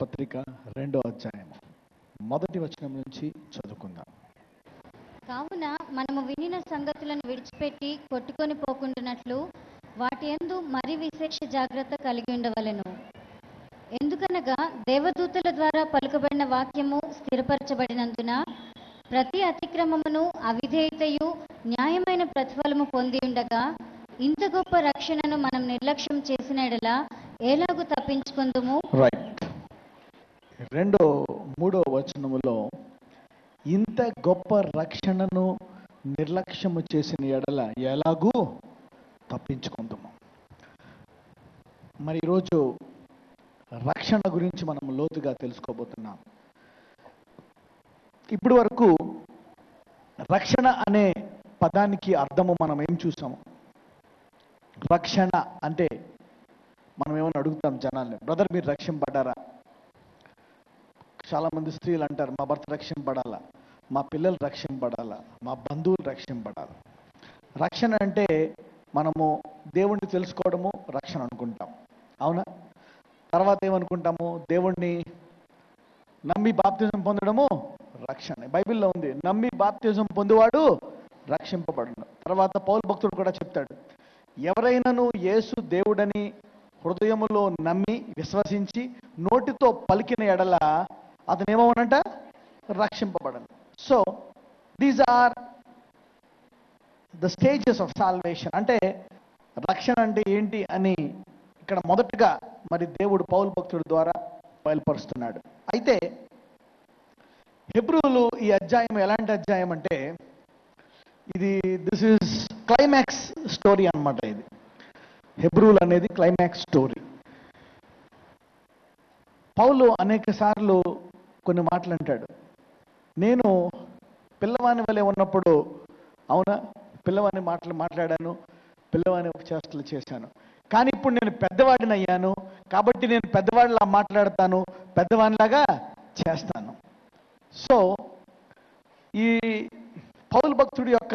పత్రిక రెండో అధ్యాయం మొదటి వచనం నుంచి చదువుకుందాం. కావున మనము వినిన సంగతులను విడిచిపెట్టి కొట్టుకొని పోకుండానట్లు వాటి యందు మరి విశేష జాగ్రత్త కలిగి ఉండవలెను. ఎందుకనగా దేవదూతల ద్వారా పలుకబడిన వాక్యము స్థిరపరచబడినందున ప్రతి అతిక్రమమును అవిధేయతయు న్యాయమైన ప్రతిఫలము పొంది ఉండగా ఇంత గొప్ప రక్షణను మనం నిర్లక్ష్యం చేసిన ఎడల ఎలాగూ తప్పించుకుందుము? రైట్ రెండో మూడో వచనములో ఇంత గొప్ప రక్షణను నిర్లక్ష్యము చేసిన ఎడల ఎలాగూ తప్పించుకుందాము. మరి ఈరోజు రక్షణ గురించి మనం లోతుగా తెలుసుకోబోతున్నాం. ఇప్పటి వరకు రక్షణ అనే పదానికి అర్థము మనం ఏం చూసాము? రక్షణ అంటే మనం ఏమైనా అడుగుతాం జనాల్ని? బ్రదర్ మీరు రక్షింపడ్డారా చాలా మంది స్త్రీలు అంటారు మా భర్త రక్షింపడాలా మా పిల్లలు రక్షింపడాలా మా బంధువులు రక్షింపడాలి రక్షణ అంటే మనము దేవుణ్ణి తెలుసుకోవడము రక్షణ అనుకుంటాం. అవునా? తర్వాత ఏమనుకుంటాము? దేవుణ్ణి నమ్మి బాప్తిజం పొందడము రక్షణ. బైబిల్లో ఉంది నమ్మి బాప్తిజం పొందువాడు రక్షింపబడును. తర్వాత పౌల్ భక్తుడు కూడా చెప్తాడు ఎవరైనాను యేసు దేవుడని హృదయములో నమ్మి విశ్వసించి నోటితో పలికిన ఎడల అతను ఏమవునంట రక్షింపబడను. So these are the stages of salvation అంటే రక్షణ అంటే ఏంటి అని ఇక్కడ మొదటగా మరి దేవుడు పౌల్ భక్తుడి ద్వారా బయలుపరుస్తున్నాడు. అయితే హెబ్రూలు ఈ అధ్యాయం ఎలాంటి అధ్యాయం అంటే ఇది దిస్ ఈజ్ క్లైమాక్స్ స్టోరీ అన్నమాట ఇది. హెబ్రూల్ అనేది క్లైమాక్స్ స్టోరీ పౌలు అనేక సార్లు కొన్ని మాటలు అంటాడు. నేను పిల్లవాని వలె ఉన్నప్పుడు అవునా? పిల్లవాని మాటలు మాట్లాడాను పిల్లవాని చేష్టలు చేశాను. కానీ ఇప్పుడు నేను పెద్దవాడిని అయ్యాను కాబట్టి నేను పెద్దవాడిలా మాట్లాడతాను పెద్దవాడిలాగా చేస్తాను. సో ఈ పౌలు భక్తుడి యొక్క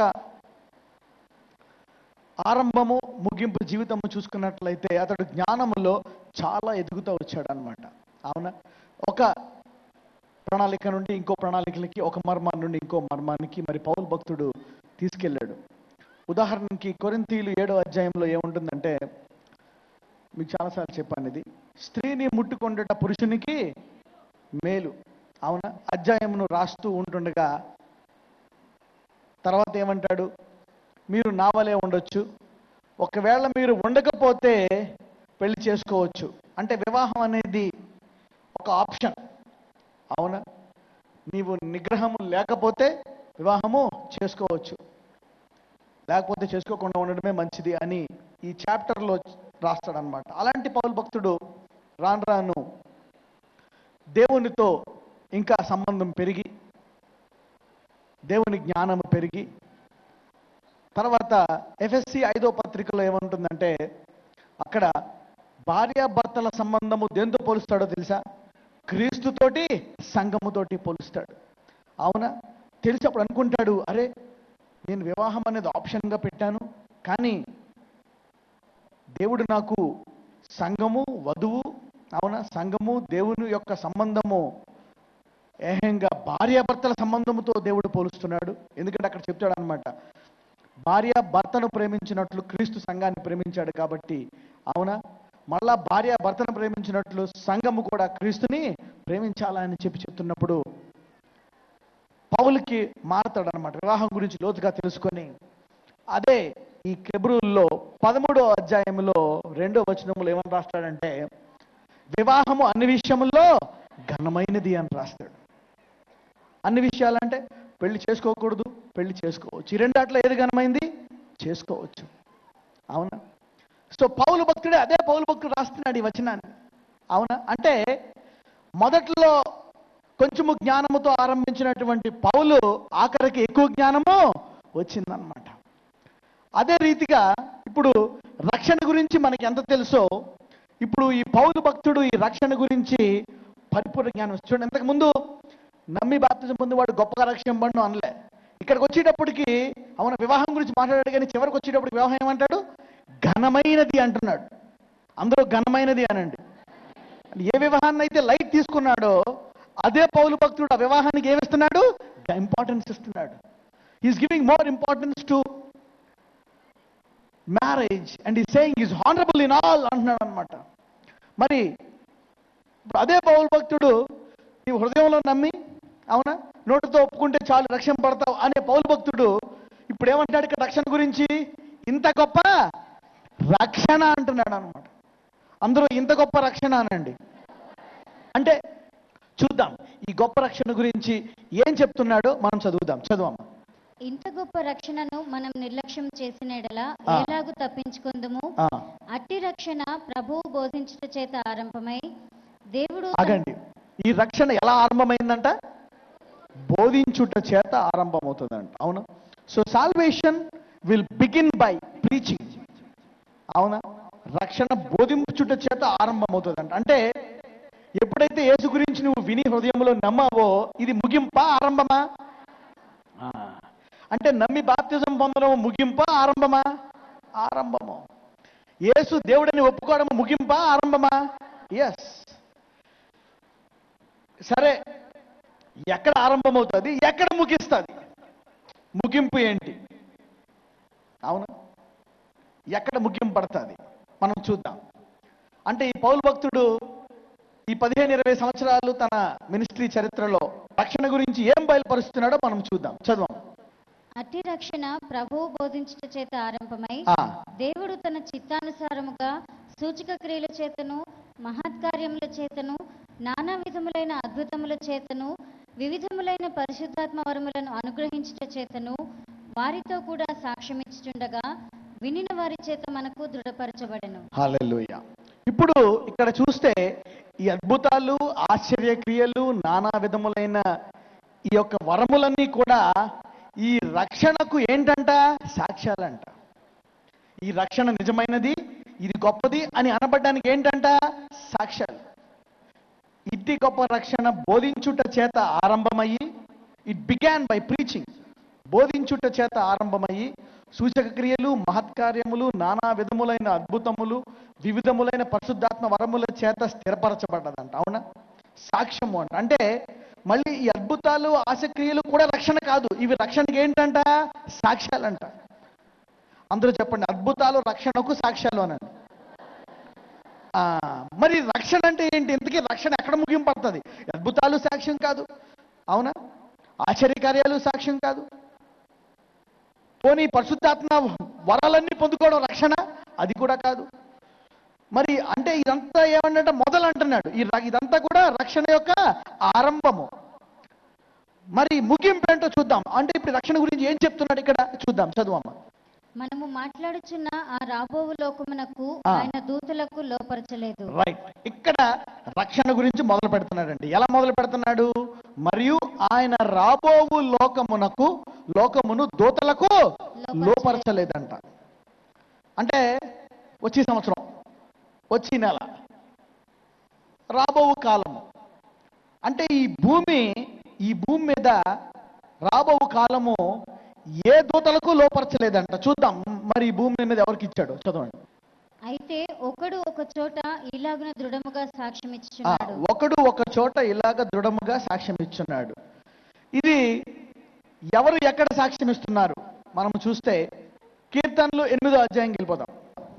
ఆరంభము ముగింపు జీవితము చూసుకున్నట్లయితే అతడు జ్ఞానములో చాలా ఎదుగుతూ వచ్చాడు అనమాట అవునా? ఒక ప్రణాళిక నుండి ఇంకో ప్రణాళికలకి ఒక మర్మాన్ని నుండి ఇంకో మర్మానికి మరి పౌలు భక్తుడు తీసుకెళ్ళాడు. ఉదాహరణకి కొరింతీలు ఏడో అధ్యాయంలో ఏముంటుందంటే మీకు చాలాసార్లు చెప్పాను ఇది స్త్రీని ముట్టుకొండట పురుషునికి మేలు. అవునా? అధ్యాయమును రాస్తూ ఉంటుండగా తర్వాత ఏమంటాడు? మీరు నా వలే ఉండొచ్చు. ఒకవేళ మీరు ఉండకపోతే పెళ్ళి చేసుకోవచ్చు. అంటే వివాహం అనేది ఒక ఆప్షన్. అవునా? నీవు నిగ్రహము లేకపోతే వివాహము చేసుకోవచ్చు. లేకపోతే చేసుకోకుండా ఉండడమే మంచిది అని ఈ చాప్టర్లో రాస్తాడనమాట అలాంటి పౌరు భక్తుడు రాను రాను దేవునితో ఇంకా సంబంధం పెరిగి దేవుని జ్ఞానం పెరిగి తర్వాత ఎఫ్ఎస్సి ఐదో పత్రికలో ఏమంటుందంటే అక్కడ భార్యాభర్తల సంబంధము దేంతో పోలుస్తాడో తెలుసా? క్రీస్తుతోటి సంఘముతోటి పోలుస్తాడు. అవునా? తెలిసి అప్పుడు అనుకుంటాడు అరే నేను వివాహం అనేది ఆప్షన్గా పెట్టాను కానీ దేవుడు నాకు సంఘము వధువు అవునా? సంఘము దేవుని యొక్క సంబంధము ఏహంగా భార్యాభర్తల సంబంధముతో దేవుడు పోలుస్తున్నాడు. ఎందుకంటే అక్కడ చెప్తాడు అనమాట భార్య భర్తను ప్రేమించినట్లు క్రీస్తు సంఘాన్ని ప్రేమించాడు కాబట్టి అవునా? మళ్ళా భార్య భర్తను ప్రేమించినట్లు సంఘము కూడా క్రీస్తుని ప్రేమించాలని చెప్పి చెప్తున్నప్పుడు పౌలకి మారతాడు అనమాట వివాహం గురించి లోతుగా తెలుసుకొని అదే ఈ కెబ్రూల్లో పదమూడో అధ్యాయంలో రెండో వచనములు ఏమని రాస్తాడంటే వివాహము అన్ని విషయముల్లో ఘనమైనది అని రాస్తాడు. అన్ని విషయాలంటే పెళ్ళి చేసుకోకూడదు పెళ్ళి చేసుకోవచ్చు. ఈ రెండాట్లో ఏది ఘనమైంది? చేసుకోవచ్చు. అవునా? సో పౌలు భక్తుడే అదే పౌలు భక్తుడు రాస్తున్నాడు ఈ వచనాన్ని. అవునా? అంటే మొదట్లో కొంచెము జ్ఞానముతో ఆరంభించినటువంటి పౌలు ఆఖరికి ఎక్కువ జ్ఞానము వచ్చిందనమాట అదే రీతిగా ఇప్పుడు రక్షణ గురించి మనకి ఎంత తెలుసో ఇప్పుడు ఈ పౌలు భక్తుడు ఈ రక్షణ గురించి పరిపూర్ణ జ్ఞానం చూడండి ఇంతకు ముందు నమ్మి బాప్తిజం పొందేవాడు వాడు గొప్పగా పండు అనలే. ఇక్కడికి వచ్చేటప్పటికి అవున వివాహం గురించి మాట్లాడాడు కానీ చివరికి వచ్చేటప్పటికి వివాహం ఏమంటాడు? ఘనమైనది అంటున్నాడు. అందరూ ఘనమైనది అనండి. ఏ వివాహాన్ని అయితే లైట్ తీసుకున్నాడో అదే పౌలు భక్తుడు ఆ వివాహానికి ఏమిస్తున్నాడు ఇంపార్టెన్స్ ఇస్తున్నాడు. Is giving more importance to marriage and he saying is honourable in all అంటున్నాడు అనమాట మరి ఇప్పుడు అదే పౌలు భక్తుడు నీ హృదయంలో నమ్మి అవునా? నోటితో ఒప్పుకుంటే చాలు రక్షణ పడతావు అనే పౌలు భక్తుడు ఇప్పుడు ఏమంటాడు ఇక్కడ రక్షణ గురించి? ఇంత గొప్ప రక్షణ అంటున్నాడు అనమాట అందరూ ఇంత గొప్ప రక్షణ అనండి అంటే చూద్దాం ఈ గొప్ప రక్షణ గురించి ఏం చెప్తున్నాడో మనం చదువుదాం చదువమ్మ. ఇంత గొప్ప రక్షణను మనం నిర్లక్ష్యం చేసిన ఎడల. ఎలాగు తప్పించుకుందుము? అట్టి రక్షణ ప్రభువు బోధించుట చేత ఆరంభమై దేవుడు ఆగండి ఈ రక్షణ ఎలా ఆరంభమైందంట? బోధించుట చేత ఆరంభమవుతుందంట అవును? So salvation will begin by preaching అవునా? రక్షణ బోధించుట చేత ఆరంభమవుతుందంట. అంటే ఎప్పుడైతే యేసు గురించి నువ్వు విని హృదయంలో నమ్మావో ఇది ముగింపా ఆరంభమా? అంటే నమ్మి బాప్తిజం పొందడం ముగింపా ఆరంభమా? ఆరంభము. యేసు దేవుడని ఒప్పుకోవడం ముగింపా ఆరంభమా? ఎస్ సరే ఎక్కడ ఆరంభమవుతుంది? ఎక్కడ ముగిస్తుంది? ముగింపు ఏంటి? అవునా? ఎక్కడ ముగింపు పడుతుంది? మనం చూద్దాం. అంటే ఈ పౌలు భక్తుడు ఈ పదిహేను ఇరవై సంవత్సరాలు తన మినిస్ట్రీ చరిత్రలో రక్షణ గురించి ఏం బయలుపరుస్తున్నాడో మనం చూద్దాం. చదవం అట్టి రక్షణ ప్రభువు బోధించుట చేత ఆరంభమై దేవుడు తన చిత్తానుసారముగా సూచక క్రియల చేతను మహత్కార్యముల చేతను నానా విధములైన అద్భుతముల చేతను వివిధములైన పరిశుద్ధాత్మ వరములను అనుగ్రహించుట చేతను వారితో కూడా సాక్ష్యమిచ్చుచుండగా వినిన వారి చేత మనకు దృఢపరచబడను. హల్లెలూయా. ఇప్పుడు ఇక్కడ చూస్తే ఈ అద్భుతాలు ఆశ్చర్య క్రియలు నానా విధములైన ఈ యొక్క వరములన్నీ కూడా ఈ రక్షణకు ఏంటంట? సాక్ష్యాలంట. ఈ రక్షణ నిజమైనది ఇది గొప్పది అని అనబడ్డానికి ఏంటంట? సాక్ష్యాలు. ఇట్టి గొప్ప రక్షణ బోధించుట చేత ఆరంభమయ్యి ఇట్ బిగాన్ బై ప్రీచింగ్ బోధించుట చేత ఆరంభమయ్యి సూచక క్రియలు మహత్కార్యములు నానా విధములైన అద్భుతములు వివిధములైన పరిశుద్ధాత్మ వరముల చేత స్థిరపరచబడ్డదంట. అవునా? సాక్ష్యము అంట. అంటే మళ్ళీ ఈ అద్భుతాలు ఆశక్రియలు కూడా రక్షణ కాదు. ఇవి రక్షణకి ఏంటంట? సాక్ష్యాలంట. అందరూ చెప్పండి అద్భుతాలు రక్షణకు సాక్ష్యాలు అనండి. ఆ, మరి రక్షణ అంటే ఏంటి? ఇంతకీ రక్షణ ఎక్కడ ముగింపడుతుంది అద్భుతాలు సాక్ష్యం కాదు. అవునా? ఆశ్చర్యకార్యాలు సాక్ష్యం కాదు. పోనీ పరిశుద్ధాత్మ వరాలన్నీ పొందుకోవడం రక్షణ? అది కూడా కాదు. మరి అంటే ఇదంతా ఏమంటే మొదలు అంటున్నాడు. ఈ ఇదంతా కూడా రక్షణ యొక్క ఆరంభము. మరి ముగింపు ఏంటో చూద్దాం. అంటే ఇప్పుడు రక్షణ గురించి ఏం చెప్తున్నాడు ఇక్కడ? చూద్దాం చదువమ్మ. మనము మాట్లాడుచున్న ఆ రాబోవు లోకమునకు. ఆయన దూతలకు లోపరచలేదు. రైట్ ఇక్కడ రక్షణ గురించి మొదలు పెడుతున్నాడండి. ఎలా మొదలు పెడుతున్నాడు? మరియు ఆయన రాబోవు లోకమునకు లోకమును దూతలకు లోపరచలేదంట. అంటే వచ్చే సంవత్సరం వచ్చే నెల రాబోవు కాలము. అంటే ఈ భూమి ఈ భూమి మీద రాబోవు కాలము ఏ దూతలకు లోపరచలేదంట. చూద్దాం. మరి భూమి మీద ఎవరికి ఇచ్చాడు? చదవండి. అయితే ఒకడు ఒక చోట ఇలాగున దృఢముగా ఆ, సాక్ష్యమిచ్చుచున్నాడు ఒకడు ఒక చోట ఇలాగ దృఢముగా సాక్ష్యం ఇచ్చున్నాడు ఇది ఎవరు ఎక్కడ సాక్ష్యం ఇస్తున్నారు? మనం చూస్తే కీర్తనలు ఎనిమిదో అధ్యాయం వెళ్ళిపోదాం.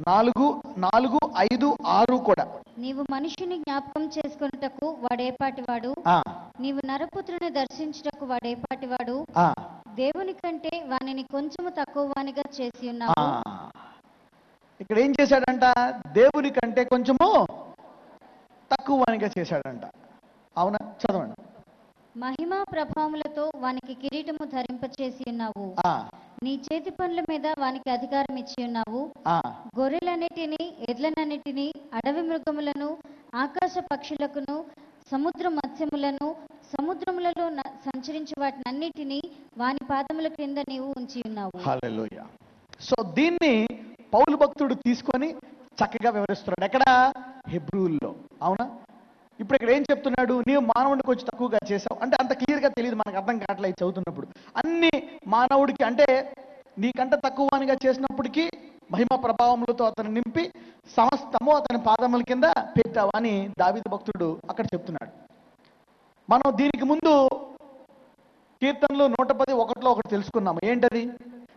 నాలుగు నాలుగు ఐదు ఆరు కూడా. నీవు మనుషుని జ్ఞాపకం చేసుకొనుటకు వాడేపాటివాడు. ఆ, నీవు నరపుత్రుని దర్శించుటకు వాడేపాటివాడు. ఆ, దేవుని కంటే వానిని కొంచెము తక్కువ వానిగా చేసి. ఉన్నావు ఇక్కడ ఏం చేశాడంట? దేవుని కంటే కొంచెము తక్కువ వానిగా చేశాడంట. అవునా? చదవండి. మహిమా ప్రభావములతో వానికి కిరీటము ధరింపచేసి ఉన్నావు. ఆ, నీ చేతి పనుల మీద వానికి అధికారం ఇచ్చి ఉన్నావు. గొర్రెలన్నిటిని ఎడ్లనన్నిటిని అడవి మృగములను ఆకాశ పక్షులకును సముద్ర మత్స్యములను సముద్రములలో న- వాటిని అన్నిటినీ వాని పాదముల క్రింద నీవు ఉంచి ఉన్నావు. హల్లెలూయా. సో దీన్ని పౌలు భక్తుడు తీసుకొని చక్కగా వివరిస్తున్నాడు. ఎక్కడ? హెబ్రూల్లో. అవునా? ఇప్పుడు ఇక్కడ ఏం చెప్తున్నాడు? నీవు మానవుడికి కొంచెం తక్కువగా చేసావు. అంటే అంత క్లియర్గా తెలియదు మనకు అర్థం కావట్లేదు చదువుతున్నప్పుడు. అన్ని మానవుడికి అంటే నీకంటే తక్కువనిగా చేసినప్పటికీ మహిమ ప్రభావములతో అతను నింపి సమస్తము అతని పాదముల కింద పెట్టావు అని భక్తుడు అక్కడ చెప్తున్నాడు. మనం దీనికి ముందు కీర్తనలు నూట పది ఒకటిలో ఒకటి తెలుసుకున్నాము. ఏంటది?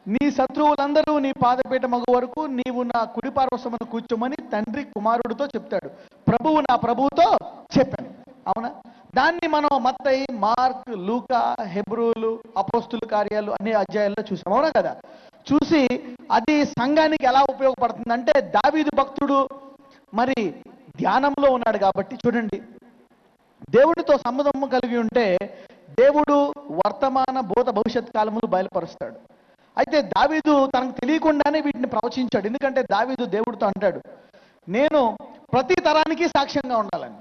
నీ శత్రువులందరూ నీ పాదపీట మగు వరకు నీవు నా కుడి పార్వశమును కూర్చోమని తండ్రి కుమారుడితో చెప్తాడు. ప్రభువు నా ప్రభువుతో చెప్పాను. అవునా? దాన్ని మనం మత్తయి మార్క్ లూకా హెబ్రూలు అపోస్తుల కార్యాలు అనే అధ్యాయాల్లో చూసాం. అవునా కదా? చూసి అది సంఘానికి ఎలా ఉపయోగపడుతుంది అంటే దావీదు భక్తుడు మరి ధ్యానంలో ఉన్నాడు కాబట్టి చూడండి. దేవుడితో సంబంధము కలిగి ఉంటే దేవుడు వర్తమాన భూత భవిష్యత్ కాలములు బయలుపరుస్తాడు. అయితే దావీదు తనకు తెలియకుండానే వీటిని ప్రవచించాడు. ఎందుకంటే దావీదు దేవుడితో అంటాడు నేను ప్రతి తరానికి సాక్ష్యంగా ఉండాలని.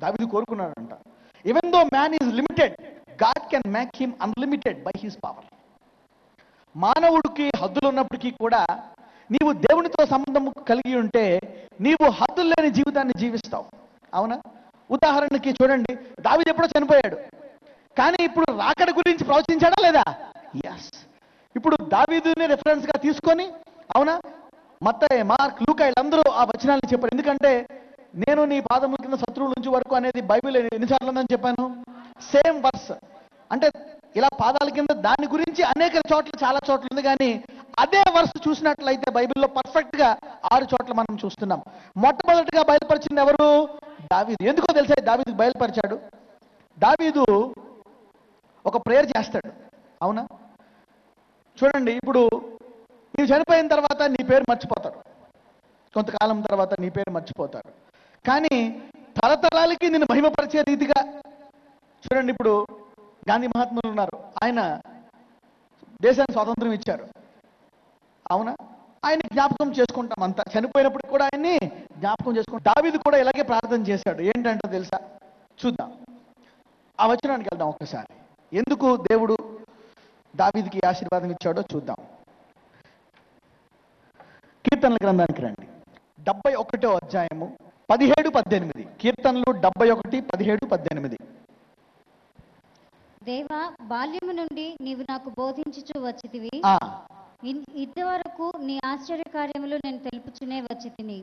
దావీదు కోరుకున్నాడంట. Even though man is limited God can make him unlimited by his power మానవుడికి హద్దులు ఉన్నప్పటికీ కూడా నీవు దేవునితో సంబంధం కలిగి ఉంటే నీవు హద్దులు లేని జీవితాన్ని జీవిస్తావు. అవునా? ఉదాహరణకి చూడండి దావిది ఎప్పుడో చనిపోయాడు. కానీ ఇప్పుడు రాకడ గురించి ప్రవచించాడా లేదా? ఎస్ ఇప్పుడు దావీదుని రెఫరెన్స్గా తీసుకొని అవునా? మత్తయ్య మార్క్ లూకా వీళ్ళందరూ ఆ వచనాలను చెప్పారు. ఎందుకంటే నేను నీ పాదముల కింద శత్రువుల నుంచి వరకు అనేది బైబిల్ ఎన్నిసార్లు ఉందని చెప్పాను? సేమ్ వర్స్ అంటే ఇలా పాదాల కింద దాని గురించి అనేక చోట్ల చాలా చోట్ల ఉంది కానీ అదే వర్స్ చూసినట్లయితే బైబిల్లో పర్ఫెక్ట్గా ఆరు చోట్ల మనం చూస్తున్నాం. మొట్టమొదటిగా బయలుపరిచింది ఎవరు? దావీదు. ఎందుకో తెలుసా దావీదు బయలుపరిచాడు? దావీదు ఒక ప్రేయర్ చేస్తాడు. అవునా? చూడండి ఇప్పుడు నీవు చనిపోయిన తర్వాత నీ పేరు మర్చిపోతారు. కొంతకాలం తర్వాత నీ పేరు మర్చిపోతారు. కానీ తరతరాలకి నేను మహిమపరిచే రీతిగా చూడండి ఇప్పుడు గాంధీ మహాత్ములు ఉన్నారు. ఆయన దేశానికి స్వాతంత్రం ఇచ్చారు. అవునా? ఆయన జ్ఞాపకం చేసుకుంటాం అంతా. చనిపోయినప్పుడు కూడా ఆయన్ని జ్ఞాపకం చేసుకుంటాం. దావిది కూడా ఇలాగే ప్రార్థన చేశాడు. ఏంటంటే తెలుసా? చూద్దాం. ఆ వచనానికి వెళ్దాం ఒక్కసారి. ఎందుకు దేవుడు దావీదికి ఆశీర్వాదం ఇచ్చాడో చూద్దాం. కీర్తనల గ్రంథానికి రండి. డెబ్బై ఒకటో అధ్యాయము పదిహేడు పద్దెనిమిది. కీర్తనలు డెబ్బై ఒకటి పదిహేడు పద్దెనిమిది. దేవా బాల్యము నుండి నీవు నాకు బోధించుచు వచ్చితివి. ఇంతవరకు నీ ఆశ్చర్య కార్యములు నేను తెలుపుచునే వచ్చి తిని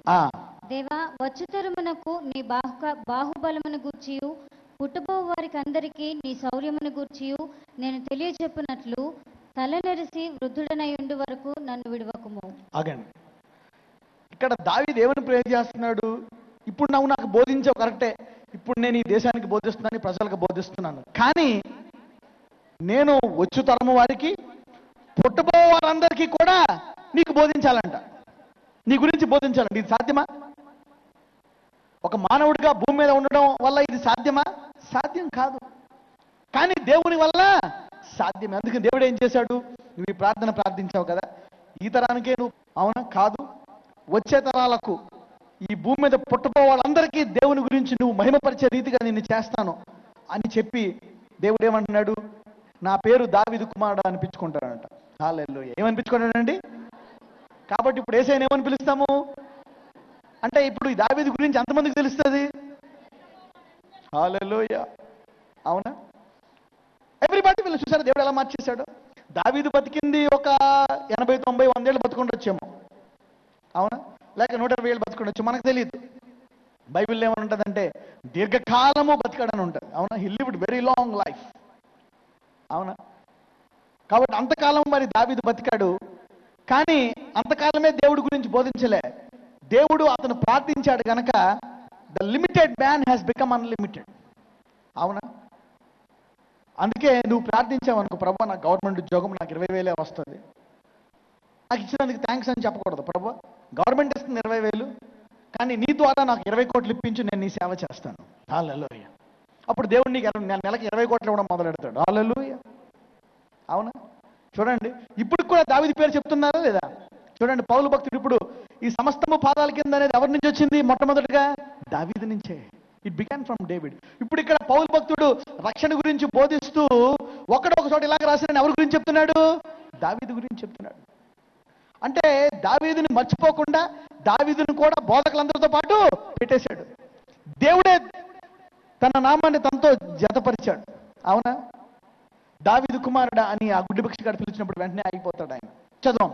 దేవా వచ్చుతరమునకు నీ బాహు బాహుబలమును గూర్చియు పుట్టబో వారికి అందరికీ నీ శౌర్యమును గూర్చియు నేను తెలియచెప్పునట్లు తలనెరిసి వృద్ధుడనై ఉండు వరకు నన్ను విడవకుము. ఇక్కడ దావీదు ఏమని ప్రేర్ చేస్తున్నాడు? ఇప్పుడు నువ్వు నాకు బోధించావు కరెక్టే. ఇప్పుడు నేను ఈ దేశానికి బోధిస్తున్నాను ప్రజలకు బోధిస్తున్నాను. కానీ నేను వచ్చు తరము వారికి పుట్టబో వారందరికీ కూడా నీకు బోధించాలంట. నీ గురించి బోధించాలంట. ఇది సాధ్యమా? ఒక మానవుడిగా భూమి మీద ఉండడం వల్ల ఇది సాధ్యమా? సాధ్యం కాదు. కానీ దేవుని వల్ల సాధ్యమే. అందుకని దేవుడు ఏం చేశాడు? నువ్వు ఈ ప్రార్థన ప్రార్థించావు కదా. ఈ తరానికే నువ్వు అవునా? కాదు. వచ్చే తరాలకు ఈ భూమి మీద పుట్టబో వాళ్ళందరికీ దేవుని గురించి నువ్వు మహిమపరిచే రీతిగా నిన్ను చేస్తాను అని చెప్పి దేవుడు ఏమంటున్నాడు? నా పేరు దావిదు కుమారుడు అనిపించుకుంటాడంట. హాలెల్లు ఏమనిపించుకుంటాడండి? కాబట్టి ఇప్పుడు ఏసైనా ఏమని పిలుస్తాము? అంటే ఇప్పుడు ఈ దావీదు గురించి ఎంతమందికి తెలుస్తుంది? హాలెల్లోయ అవునా? ఎవ్రీబడి వీళ్ళు చూసారు? దేవుడు ఎలా మార్చేశాడు? దావీదు బతికింది ఒక ఎనభై తొంభై వందేళ్ళు బతుకుండొచ్చేమో. అవునా? లేక నూట ఇరవై ఏళ్ళు బతుకుండొచ్చు మనకు తెలియదు. బైబిల్లో ఏమని ఉంటుందంటే దీర్ఘకాలము బతికాడని ఉంటుంది. అవునా? He lived very long life అవునా? కాబట్టి అంతకాలం మరి దావీదు బతికాడు. కానీ అంతకాలమే దేవుడి గురించి బోధించలే. దేవుడు అతను ప్రార్థించాడు కనుక the limited man has become unlimited అవునా? అందుకే నువ్వు ప్రార్థించావు అనుకో ప్రభు నాకు గవర్నమెంట్ ఉద్యోగం నాకు ఇరవై వేలే వస్తుంది. నాకు ఇచ్చినందుకు థ్యాంక్స్ అని చెప్పకూడదు ప్రభు. గవర్నమెంట్ ఇస్తుంది ఇరవై వేలు కానీ నీ ద్వారా నాకు ఇరవై కోట్లు ఇప్పించి నేను నీ సేవ చేస్తాను. హాలూయ అప్పుడు దేవుడు నీకు నెల- నెలకి ఇరవై కోట్లు ఇవ్వడం మొదలెడతాడు. హాలూయ అవునా? చూడండి ఇప్పుడు కూడా దావిది పేరు చెప్తున్నారా లేదా? చూడండి పౌలు భక్తుడు ఇప్పుడు ఈ సమస్తము పాదాల కింద అనేది ఎవరి నుంచి వచ్చింది? మొట్టమొదటిగా దావీదు నుంచే. ఇట్ బిగాన్ ఫ్రమ్ డేవిడ్ ఇప్పుడు ఇక్కడ పౌలు భక్తుడు రక్షణ గురించి బోధిస్తూ ఒకడు ఒక చోట ఇలాగ రాసిన ఎవరి గురించి చెప్తున్నాడు? దావీది గురించి చెప్తున్నాడు. అంటే దావీదుని మర్చిపోకుండా దావీదుని కూడా బోధకులందరితో పాటు పెట్టేశాడు. దేవుడే తన నామాన్ని తనతో జతపరిచాడు. అవునా? దావీదు కుమారుడా అని ఆ గుడ్డి భిక్షగాడు పిలిచినప్పుడు వెంటనే ఆగిపోతాడు ఆయన. చదవం.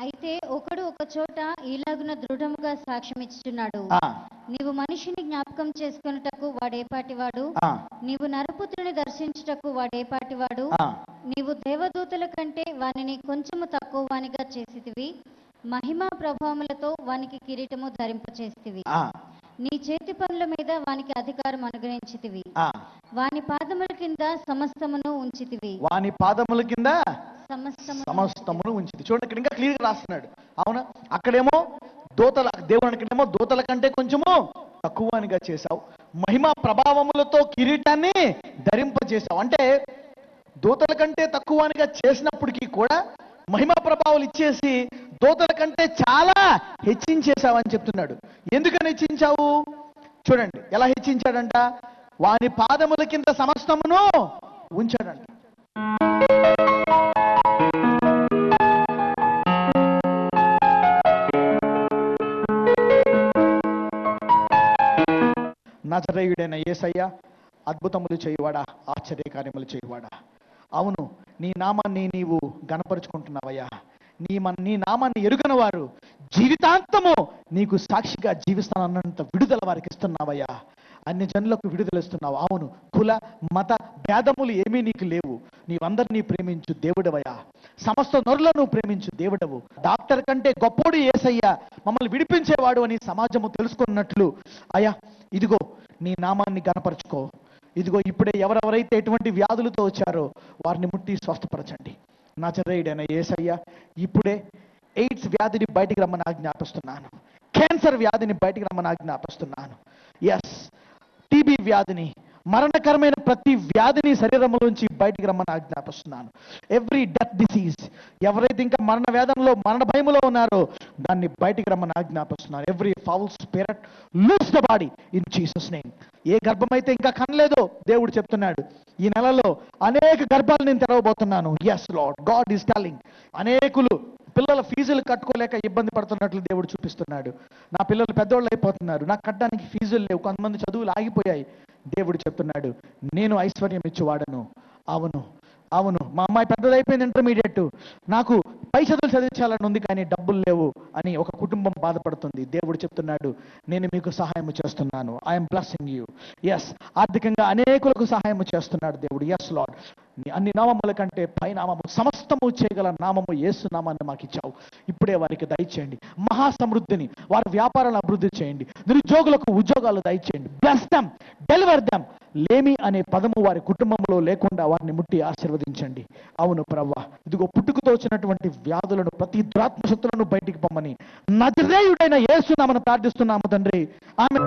అయితే ఒకడు ఒక చోట ఈలాగున దృఢముగా సాక్ష్యం ఇచ్చుచున్నాడు. ఆ, నీవు మనిషిని జ్ఞాపకం చేసుకొనుటకు వాడేపాటివాడు ఆ, నీవు నరపుత్రుని దర్శించుటకు వాడేపాటివాడు ఆ. నీవు దేవదూతల కంటే వానిని కొంచెము తక్కువ వానిగా చేసితివి. మహిమా ప్రభావములతో వానికి కిరీటము ధరింపచేస్తివి. నీ చేతి పనుల మీద వానికి అధికారం అనుగ్రహించితివి. వాని పాదముల కింద సమస్తమును ఉంచితివి. వాని పాదముల కింద సమస్తము సమస్తమును ఉంచింది చూడండి ఇక్కడ ఇంకా క్లియర్గా రాస్తున్నాడు. అవునా? అక్కడేమో దోతల దేవుడు అక్కడేమో దోతల కంటే కొంచెము తక్కువనిగా చేశావు. మహిమ ప్రభావములతో కిరీటాన్ని ధరింపజేశావు. అంటే దోతల కంటే తక్కువనిగా చేసినప్పటికీ కూడా మహిమ ప్రభావాలు ఇచ్చేసి దోతల కంటే చాలా హెచ్చించేశావని చెప్తున్నాడు. ఎందుకని హెచ్చించావు? చూడండి ఎలా హెచ్చించాడంట? వాని పాదముల కింద సమస్తమును ఉంచాడంట. నజరేయుడైన యేసయ్య అద్భుతములు చేయువాడా? ఆశ్చర్యకార్యములు చేయువాడా? అవును నీ నామాన్ని నీవు గనపరుచుకుంటున్నావయ్యా నీ మన నీ నామాన్ని ఎరుగని వారు జీవితాంతము నీకు సాక్షిగా జీవిస్తానన్నంత విడుదల వారికి ఇస్తున్నావయ్యా. అన్ని జనులకు విడుదలస్తున్నావు అవును కుల మత భేదములు ఏమీ నీకు లేవు. నీవందరినీ ప్రేమించు దేవుడవయ్యా. సమస్త నరులను ప్రేమించు దేవుడవు. డాక్టర్ కంటే గొప్పోడు ఏసయ్యా మమ్మల్ని విడిపించేవాడు అని సమాజము తెలుసుకున్నట్లు. అయ్యా ఇదిగో నీ నామాన్ని గనపరుచుకో ఇదిగో ఇప్పుడే ఎవరెవరైతే ఎటువంటి వ్యాధులతో వచ్చారో వారిని ముట్టి స్వస్థపరచండి. నా చెర్రయుడైన ఏసయ్య ఇప్పుడే ఎయిడ్స్ వ్యాధిని బయటికి రమ్మని ఆజ్ఞాపిస్తున్నాను. క్యాన్సర్ వ్యాధిని బయటికి రమ్మని ఆజ్ఞాపిస్తున్నాను. ఎస్ టీబీ వ్యాధిని మరణకరమైన ప్రతి వ్యాధిని శరీరంలోంచి బయటికి రమ్మని ఆజ్ఞాపిస్తున్నాను. ఎవ్రీ డెత్ డిసీజ్ ఎవరైతే ఇంకా మరణ వేదనలో మరణ భయములో ఉన్నారో దాన్ని బయటికి రమ్మని ఆజ్ఞాపిస్తున్నాను. Every foul spirit loose the body in Jesus name ఏ గర్భం అయితే ఇంకా కనలేదో దేవుడు చెప్తున్నాడు ఈ నెలలో అనేక గర్భాలు నేను తెరవబోతున్నాను. Yes lord God is telling అనేకులు పిల్లల ఫీజులు కట్టుకోలేక ఇబ్బంది పడుతున్నట్లు దేవుడు చూపిస్తున్నాడు. నా పిల్లలు పెద్దోళ్ళు అయిపోతున్నారు. నాకు కట్టడానికి ఫీజులు లేవు. కొంతమంది చదువులు ఆగిపోయాయి. దేవుడు చెప్తున్నాడు నేను ఐశ్వర్యం ఇచ్చేవాడను. అవును అవును. మా అమ్మాయి పెద్దదైపోయింది ఇంటర్మీడియట్ నాకు పై చదువులు చదివించాలని ఉంది కానీ డబ్బులు లేవు అని ఒక కుటుంబం బాధపడుతుంది. దేవుడు చెప్తున్నాడు నేను మీకు సహాయం చేస్తున్నాను. ఐఎమ్ బ్లస్సింగ్ యూ ఎస్ ఆర్థికంగా అనేకులకు సహాయం చేస్తున్నాడు దేవుడు. ఎస్ లాడ్ నీ అన్ని నామముల కంటే పై నామము సమస్తము చేయగల నామము ఏసు నామాన్ని మాకు ఇచ్చావు. ఇప్పుడే వారికి దయచేయండి మహాసమృద్ధిని వారి వ్యాపారాలను అభివృద్ధి చేయండి. నిరుద్యోగులకు ఉద్యోగాలు దయచేయండి బ్లెస్ దెమ్ డెలివర్ దెమ్ లేమి అనే పదము వారి కుటుంబంలో లేకుండా వారిని ముట్టి ఆశీర్వదించండి. అవును ప్రవ్వ ఇదిగో పుట్టుకతో వచ్చినటువంటి వ్యాధులను ప్రతి దురాత్మ శక్తులను బయటికి పొమ్మని. నజరేయుడైన యేసు నామను ప్రార్థిస్తున్నాము తండ్రి. ఆమె